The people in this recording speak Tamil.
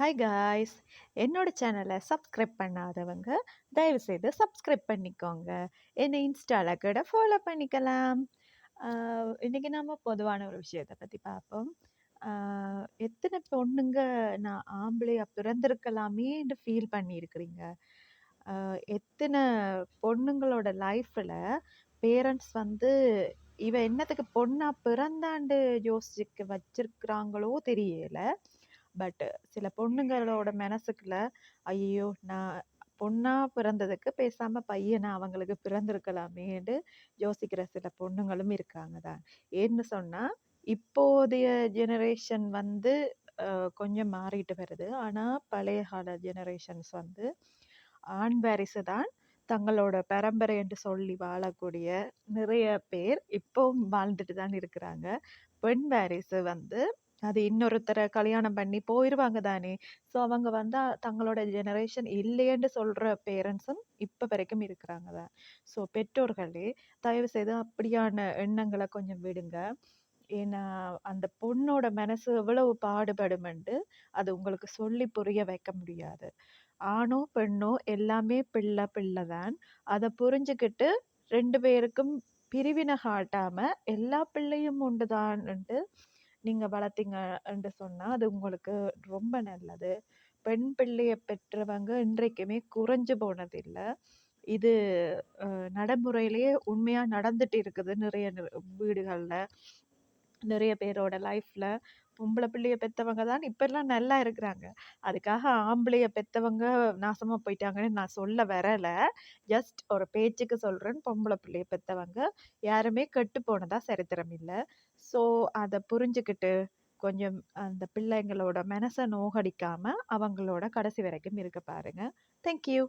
ஹாய் காய்ஸ் என்னோட சேனலை சப்ஸ்கிரைப் பண்ணாதவங்க தயவுசெய்து சப்ஸ்கிரைப் பண்ணிக்கோங்க. என்னை இன்ஸ்டாவில் கூட ஃபாலோ பண்ணிக்கலாம். இன்றைக்கி நம்ம பொதுவான ஒரு விஷயத்தை பற்றி பார்ப்போம். எத்தனை பொண்ணுங்க நான் ஆம்பளையா பிறந்திருக்கலாமேன்னு ஃபீல் பண்ணியிருக்கிறீங்க? எத்தனை பொண்ணுங்களோட லைஃப்பில் பேரண்ட்ஸ் வந்து இவ என்னத்துக்கு பொண்ணாக பிறந்தாண்டு யோசிக்க வச்சிருக்கிறாங்களோ தெரியலை. பட் சில பொண்ணுங்களோட மனசுக்குள்ள ஐயோ நான் பொண்ணாக பிறந்ததுக்கு பேசாமல் பையனை அவங்களுக்கு பிறந்திருக்கலாமேன்னு யோசிக்கிற சில பொண்ணுங்களும் இருக்காங்க தான். ஏன்னு சொன்னால் இப்போதைய ஜெனரேஷன் வந்து கொஞ்சம் மாறிட்டு வருது. ஆனால் பழைய கால ஜெனரேஷன்ஸ் வந்து ஆண் வாரிசு தான் தங்களோட பரம்பரை என்று சொல்லி வாழக்கூடிய நிறைய பேர் இப்போவும் வாழ்ந்துட்டு தான் இருக்கிறாங்க. பெண் வாரிசு வந்து அது இன்னொருத்தரை கல்யாணம் பண்ணி போயிடுவாங்க தானே. ஸோ அவங்க வந்தால் தங்களோட ஜெனரேஷன் இல்லையேன்னு சொல்கிற பேரண்ட்ஸும் இப்போ வரைக்கும் இருக்கிறாங்க தான். ஸோ பெற்றோர்களே தயவு செய்து அப்படியான எண்ணங்களை கொஞ்சம் விடுங்க. ஏன்னா அந்த பொண்ணோட மனசு எவ்வளவு பாடுபடுமெண்டு அது உங்களுக்கு சொல்லி புரிய வைக்க முடியாது. ஆணோ பெண்ணோ எல்லாமே பிள்ளை பிள்ளை தான். அதை புரிஞ்சுக்கிட்டு ரெண்டு பேருக்கும் பிரிவினை காட்டாமல் எல்லா பிள்ளையும் உண்டுதான்ட்டு நீங்க வளர்த்தீங்கன்னு சொன்னா அது உங்களுக்கு ரொம்ப நல்லது. பெண் பிள்ளையை பெற்றவங்க இன்றைக்குமே குறைஞ்சு போனதில்லை இது அஹ், நடைமுறையிலேயே உண்மையா நடந்துட்டு இருக்குது நிறைய வீடுகள்ல. நிறைய பேரோட லைஃப்ல பொம்பளை பிள்ளைய பெற்றவங்க தான் இப்பெல்லாம் நல்லா இருக்கிறாங்க. அதுக்காக ஆம்பளைய பெற்றவங்க நாசமாக போயிட்டாங்கன்னு நான் சொல்ல வரலை. ஜஸ்ட் ஒரு பேச்சுக்கு சொல்கிறேன் பொம்பளை பிள்ளைய பெற்றவங்க யாருமே கெட்டு போனதாக சரித்திரம் இல்லை. ஸோ அதை புரிஞ்சுக்கிட்டு கொஞ்சம் அந்த பிள்ளைங்களோட மனசை நோகடிக்காமல் அவங்களோட கடைசி வரைக்கும் இருக்க பாருங்கள் தேங்க்யூ